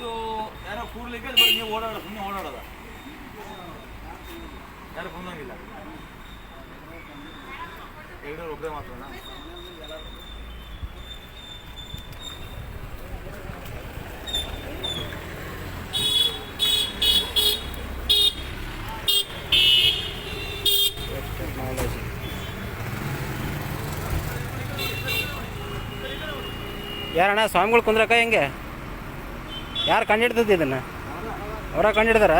ಕೂಡ್ಲಿಕ್ಕೆ ಬರೀ ನೀವು ಓಡಾಡೋದು ಸುಮ್ಮನೆ ಓಡಾಡೋದ? ಯಾರು ಕುಂದಂಗಿಲ್ಲ ಎರಡು ಒಬ್ಬರೇ ಟೆಕ್ನಾಲಜಿ ಯಾರಣ್ಣ, ಸ್ವಾಮಿಗಳು ಕುಂದ್ರಕ್ಕ ಹೆಂಗೆ? ಯಾರು ಕಂಡಿಡ್ತದ್ದು ಇದನ್ನು? ಅವರ ಕಂಡಿಡ್ದಾರ?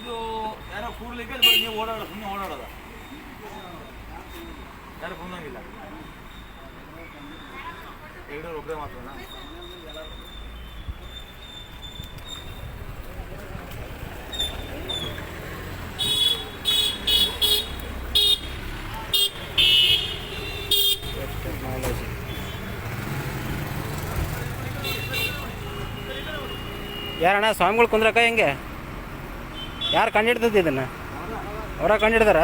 ಇದು ಯಾರೋ ಕೂಡ್ಲಿಕ್ಕೆ ನೀವು ಓಡಾಡೋದು ಸುಮ್ಮನೆ ಓಡಾಡೋದ. ಯಾರು ಕುಂದಂಗಿಲ್ಲ ಎರಡು ಒಬ್ಬರೇ ಮಾತ್ರನಾ? ಯಾರಣ್ಣ ಸ್ವಾಮಿಗಳು ಕುಂದ್ರಕ ಹೆಂಗೆ? ಯಾರು ಕಂಡಿಡ್ತದ್ದು ಇದನ್ನು? ಅವರ ಕಂಡಿಡ್ದಾರ?